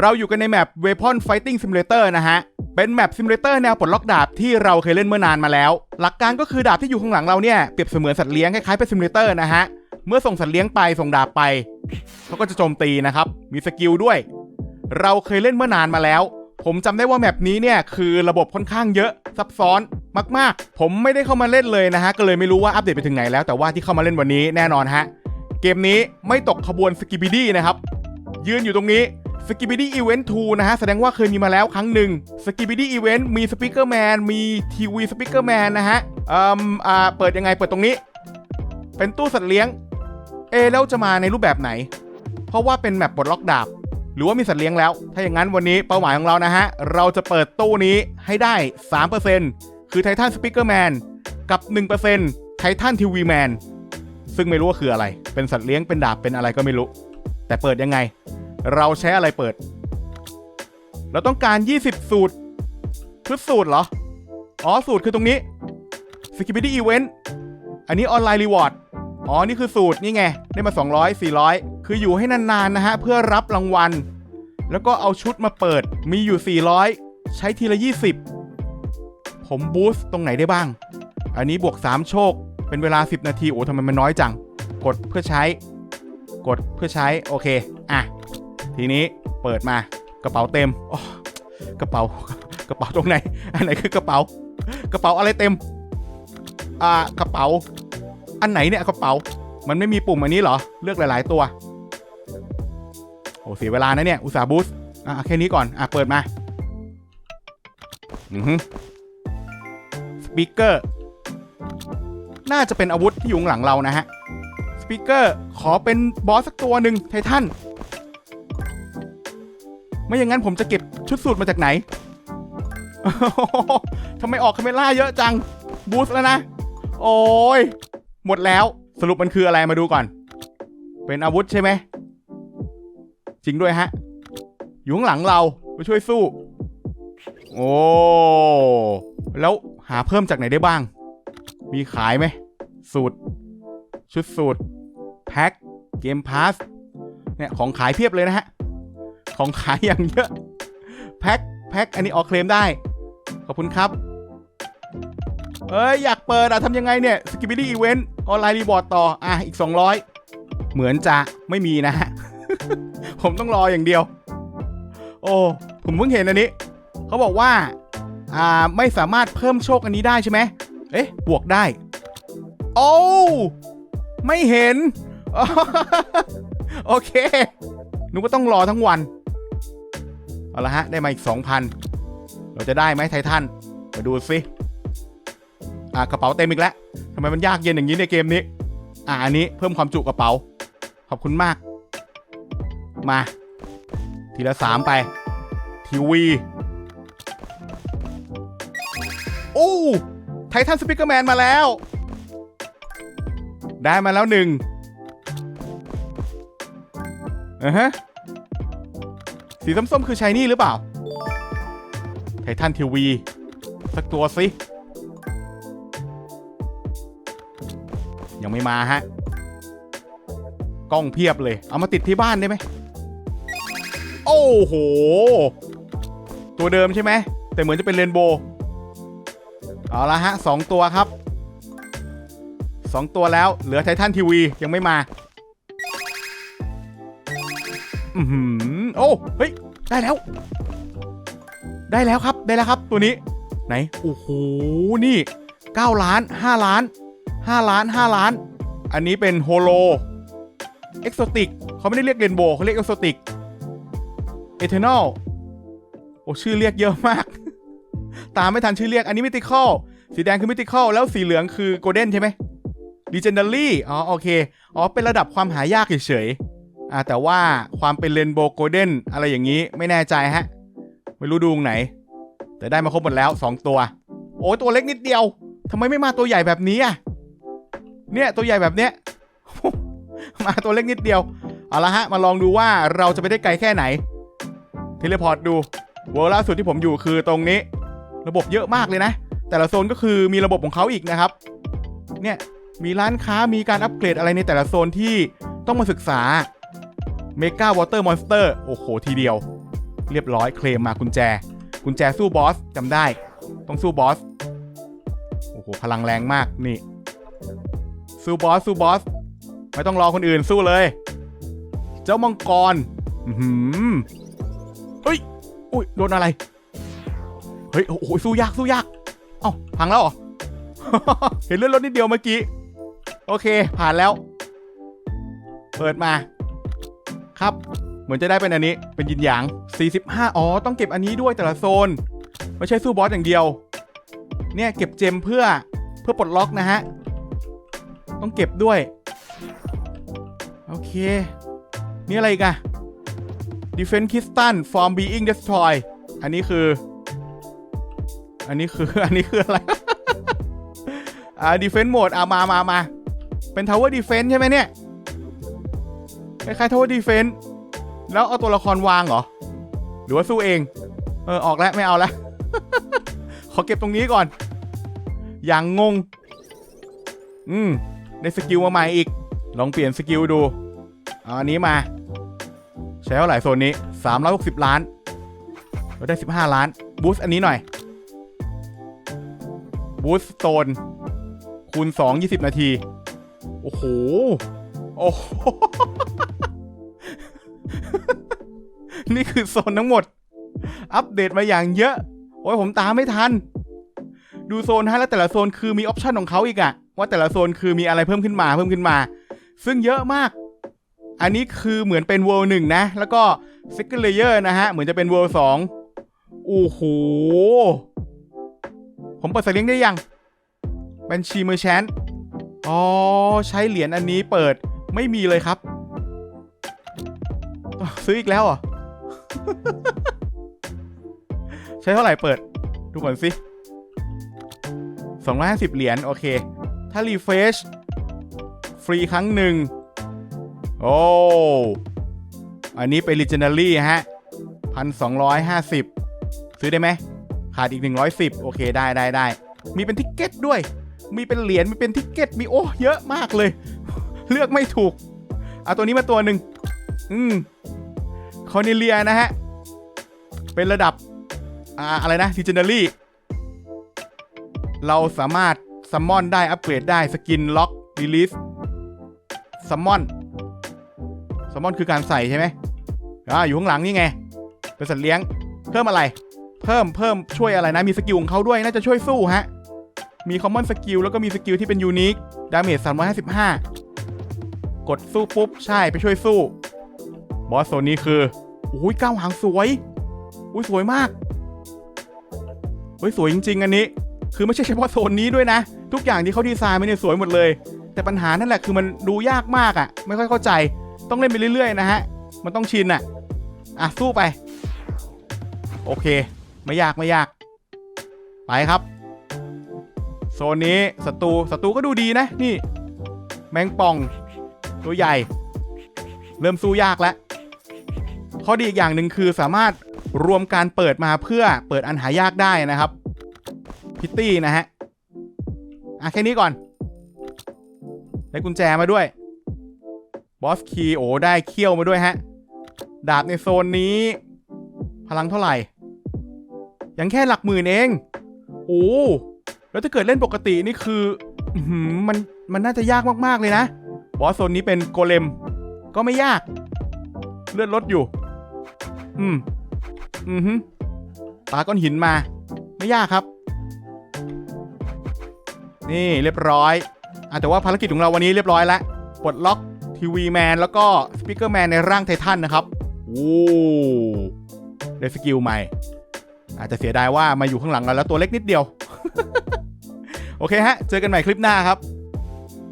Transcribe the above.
เราอยู่กันในแมป Weapon Fighting Simulator นะฮะ เป็นแมปซิมูเลเตอร์แนวปลดล็อกดาบที่เราเคยเล่นเมื่อนานมาแล้ว หลักการก็คือดาบที่อยู่ข้างหลังเราเนี่ย เปรียบเสมือนสัตว์เลี้ยงคล้ายๆเป็นซิมูเลเตอร์นะฮะ เมื่อส่งสัตว์เลี้ยงไปส่งดาบไป เขาก็จะโจมตีนะครับ มีสกิลด้วย เราเคยเล่นเมื่อนานมาแล้ว ผมจำได้ว่าแมปนี้เนี่ยคือระบบค่อนข้างเยอะซับซ้อนมากๆ ผมไม่ได้เข้ามาเล่นเลยนะฮะ ก็เลยไม่รู้ว่าอัปเดตไปถึงไหนแล้ว แต่ว่าที่เข้ามาเล่นวันนี้แน่นอนฮะ เกมนี้ไม่ตกขบวนสกิบิดี้นะครับ ยืนอยู่ตรงนี้ s k i b i d y Event 2นะฮะ แสดงว่าเคยมีมาแล้วครั้งหนึ่ง s k i b i d y Event มี Speaker Man มีทีวี Speaker Man นนะฮะอืมอ่าเปิดยังไงเปิดตรงนี้ เป็นตู้สัตว์เลี้ยง เอแล้วจะมาในรูปแบบไหน เพราะว่าเป็นแมปปลดล็อกดาบ หรือว่ามีสัตว์เลี้ยงแล้ว ถ้าอย่างนั้นวันนี้เป้าหมายของเรานะฮะ เราจะเปิดตู้นี้ให้ได้ 3%คือ Titan Speaker Man กับ1% Titan TV Man ซึ่งไม่รู้ว่าคืออะไร เป็นสัตว์เลี้ยงเป็นดาบเป็นอะไรก็ไม่รู้ แต่เปิดยังไง เราใช้อะไรเปิด เราต้องการ 20 สูตร ชุดสูตรเหรอ อ๋อ สูตรคือตรงนี้ s k i p p y Event อันนี้ออนไลน์รีวอร์ด อ๋อ นี่คือสูตร นี่ไง ได้มา 200 400 คืออยู่ให้นานๆนะฮะ เพื่อรับรางวัล แล้วก็เอาชุดมาเปิด มีอยู่ 400 ใช้ทีละ 20 ผมบูสต์ตรงไหนได้บ้าง อันนี้บวก 3 โชค เป็นเวลา 10 นาที โอ้ทำไมมันน้อยจัง กดเพื่อใช้ กดเพื่อใช้ โอเค อะ ทีนี้เปิดมากระเป๋าเต็มกระเป๋ากระเป๋าตรงไหนอันไหนคือกระเป๋ากระเป๋าอะไรเต็มอ่ากระเป๋า อันไหนเนี่ยกระเป๋า มันไม่มีปุ่มอันนี้เหรอเลือกหลาย ๆ ตัวโอ้เสียเวลานะเนี่ยอุตสาห์บูสอะแค่นี้ก่อนอะเปิดมาอือฮึสปีกเกอร์น่าจะเป็นอาวุธที่อยู่งหลังเรานะฮะสปีกเกอร์ขอเป็นบอสสักตัวหนึ่งไททัน ไม่อย่างนั้นผมจะเก็บชุดสูตรมาจากไหนทำไมออกคาเมล่าเยอะจัง บูส์แล้วนะ โอ้ย หมดแล้ว สรุปมันคืออะไรมาดูก่อน เป็นอาวุธใช่ไหม จริงด้วยฮะ อยู่ข้างหลังเราไปช่วยสู้ โอ้ แล้วหาเพิ่มจากไหนได้บ้าง มีขายไหม สูตร ชุดสูตร แพ็ค เกมพาส เนี่ย ของขายเพียบเลยนะฮะ ของขายอย่างเยอะ แพ็คแพ็คอันนี้ออกเคลมได้ ขอบคุณครับ เอ้ย อยากเปิดอะทำยังไงเนี่ย s k i b i d y Event ออนไลน์รีบอร์ดต่อ อะ อีก 200 เหมือนจะไม่มีนะฮะผมต้องรออย่างเดียว โอ้ ผมเพิ่งเห็นอันนี้ เขาบอกว่า อ่า ไม่สามารถเพิ่มโชคอันนี้ได้ใช่ไหมเอ๊ะ บวกได้ โอ้ไม่เห็น โอเคนึกว่าต้องรอทั้งวัน เอาละฮะ ได้มาอีก 2,000 เราจะได้ไหมไททัน มาดูสิอ่ากระเป๋าเต็มอีกแล้วทำไมมันยากเย็นอย่างนี้ในเกมนี้ อ่าอันนี้เพิ่มความจุกระเป๋า ขอบคุณมาก มา ทีละสามไป ทีวี โอ้ไททันสปิเกอร์แมนมาแล้ว ได้มาแล้วหนึ่งอ่าฮะ สีส้มๆคือชายนี่หรือเปล่า ไททันทีวี สักตัวสิยังไม่มาฮะ กล้องเพียบเลย เอามาติดที่บ้านได้ไหม โอ้โห ตัวเดิมใช่ไหม แต่เหมือนจะเป็นเรนโบว์เอาละฮะสองตัวครับสองตัวแล้ว เหลือไททันทีวียังไม่มา อือหือ โอ้เฮ้ยได้แล้ว ได้แล้วครับได้แล้วครับตัวนี้ ไหนโอ้โหนี่ 9 ล้าน 5 ล้าน 5 ล้าน 5 ล้าน อันนี้เป็นโฮโลเอ็กโซติกเขาไม่ได้เรียกเรนโบว์เขาเรียกเอ็กโซติกเอเทอร์นอลโอ้ชื่อเรียกเยอะมาก ตามไม่ทันชื่อเรียกอันนี้มิติคอลสีแดงคือมิติคอลแล้วสีเหลืองคือโกลเด้นใช่ไหม l ีเจนดารี่อ๋อโอเค อ๋อ เป็นระดับความหายากเฉยๆ อ่าแต่ว่าความเป็นเรนโบว์โกลเด้นอะไรอย่างนี้ไม่แน่ใจฮะ ไม่รู้ดูงไหน แต่ได้มาครบหมดแล้ว 2 ตัว โอ้ตัวเล็กนิดเดียวทำไมไม่มาตัวใหญ่แบบนี้อะเนี่ยตัวใหญ่แบบเนี้ย มาตัวเล็กนิดเดียว เอาละฮะ มาลองดูว่าเราจะไปได้ไกลแค่ไหน เทเลพอร์ตดูเวอร์ล่าสุดที่ผมอยู่คือตรงนี้ ระบบเยอะมากเลยนะ แต่ละโซนก็คือมีระบบของเขาอีกนะครับ เนี่ย มีร้านค้ามีการอัปเกรดอะไรในแต่ละโซนที่ต้องมาศึกษา เมกาวอเตอร์มอนสเตอร์โอ้โห ทีเดียว เรียบร้อยเคลมมากุญแจ กุญแจสู้บอสจำได้ ต้องสู้บอส โอ้โห พลังแรงมากนี่ สู้บอส สู้บอส ไม่ต้องรอคนอื่นสู้เลย เจ้ามังกรอือหือเฮ้ยอุ้ยโดนอะไร เฮ้ย โอ้โห สู้ยาก สู้ยาก เอ้าพังแล้วเหรอ เห็นเลื่อนรถนิดเดียวเมื่อกี้ โอเค ผ่านแล้ว เปิดมา ครับ เหมือนจะได้เป็นอันนี้เป็นยินหยาง 45 อ๋อ ต้องเก็บอันนี้ด้วยแต่ละโซน ไม่ใช่สู้บอสอย่างเดียว เนี่ยเก็บเจมเพื่อเพื่อปลดล็อกนะฮะ ต้องเก็บด้วย โอเค นี่อะไรกอะ Defense Crystal from being destroy อันนี้คือ อันนี้คือ อันนี้คืออะไร อ่า Defense Mode อ่ามามามาเป็น Tower Defense ใช่ไหมเนี่ย คล้ายๆ Tower Defense แล้วเอาตัวละครวางเหรอ หรือว่าสู้เอง เออ ออกแล้วไม่เอาแล้ว ขอเก็บตรงนี้ก่อน อย่างงง อืม ได้สกิลมาใหม่อีก ลองเปลี่ยนสกิลดูเอาอันนี้มา ใช้เท่าไหร่โซนนี้ 360 ล้าน เราได้ 15 ล้าน บูสต์อันนี้หน่อย บูสต์โซนคูณ 2 20 นาที โอ้โห โอ้โห นี่คือโซนทั้งหมด อัปเดตมาอย่างเยอะ โอ้ยผมตามไม่ทัน ดูโซนให้แล้วแต่ละโซนคือมีออปชันของเขาอีกอะว่าแต่ละโซนคือมีอะไรเพิ่มขึ้นมาเพิ่มขึ้นมา ซึ่งเยอะมาก อันนี้คือเหมือนเป็น World หนึ่งนะ แล้วก็ Second Layer นะฮะ เหมือนจะเป็น World 2โอ้โห ผมเปิดสเลียงได้ยังเป็นชีเมอแชนอ๋อ ใช้เหรียญอันนี้เปิดไม่มีเลยครับ ซื้ออีกแล้วเหรอ ใช้เท่าไหร่เปิด ดูก่อนสิ250 เหรียญ โอเค ถ้ารีเฟชฟรีครั้งหนึ่ง โอ้ อันนี้เป็น Legendary ฮะ 1,250 ซื้อได้ไหม ขาดอีก 110 โอเค ได้ได้ได้ มีเป็นทิกเก็ตด้วย มีเป็นเหรียญ มีเป็นทิกเก็ต มีโอ้ เยอะมากเลย เลือกไม่ถูก เอาตัวนี้มาตัวหนึ่ง อืม คอนิเลียนะฮะ เป็นระดับ อ่า อะไรนะ Legendary เราสามารถซัมมอนได้อัปเกรดได้สกินล็อกรีลิสซัมมอนซัมมอนคือการใส่ใช่ไหมอ่าอยู่ข้างหลังนี่ไง เป็นสัตว์เลี้ยง เพิ่มอะไร เพิ่มเพิ่มช่วยอะไรนะ มีสกิลของเขาด้วย น่าจะช่วยสู้ฮะ มีคอมมอนสกิลแล้วก็มีสกิลที่เป็นยูนิค ดาเมจ355 กดสู้ปุ๊บ ใช่ไปช่วยสู้ บอสโซนนี้คือโอ้ยก้าวหางสวยอุ้ยสวยมากเฮ้ยสวยจริง ๆ อันนี้ คือไม่ใช่เฉพาะโซนนี้ด้วยนะ ทุกอย่างที่เขาดีไซน์มาเนี่ยสวยหมดเลย แต่ปัญหานั่นแหละคือมันดูยากมากอะ่ะ ไม่ค่อยเข้าใจ ต้องเล่นไปเรื่อย ๆ นะฮะ มันต้องชินอะ่ะ อะ สู้ไป โอเค ไม่ยากไม่ยาก ไปครับ โซนนี้ศัตรูศัตรูก็ดูดีนะ นี่ แมงป่อง ตัวใหญ่ เริ่มสู้ยากแล้ว ข้อดีอีกอย่างหนึ่งคือสามารถรวมการเปิดมาเพื่อเปิดอันหายากได้นะครับ พิตตี้นะฮะ อะ แค่นี้ก่อน ได้กุญแจมาด้วย บอสคีโอได้เขี้ยวมาด้วยฮะ ดาบในโซนนี้ พลังเท่าไหร่ ยังแค่หลักหมื่นเอง โอ้ แล้วถ้าเกิดเล่นปกตินี่คือออหือมันมันน่าจะยากมาก ๆ เลยนะ บอสโซนนี้เป็นโกเลม ก็ไม่ยาก เลือดลดอยู่ อืม อือฮึปาก้อนหินมา ไม่ยากครับ นี่เรียบร้อยอะแต่ว่าภารกิจของเราวันนี้เรียบร้อยแล้ว ปลดล็อกทีวีแมนแล้วก็สปีกเกอร์แมนในร่างไททันนะครับโอ้ได้สกิลใหม่ อาจจะเสียดายว่ามาอยู่ข้างหลังเราแล้วตัวเล็กนิดเดียว โอเคฮะ เจอกันใหม่คลิปหน้าครับ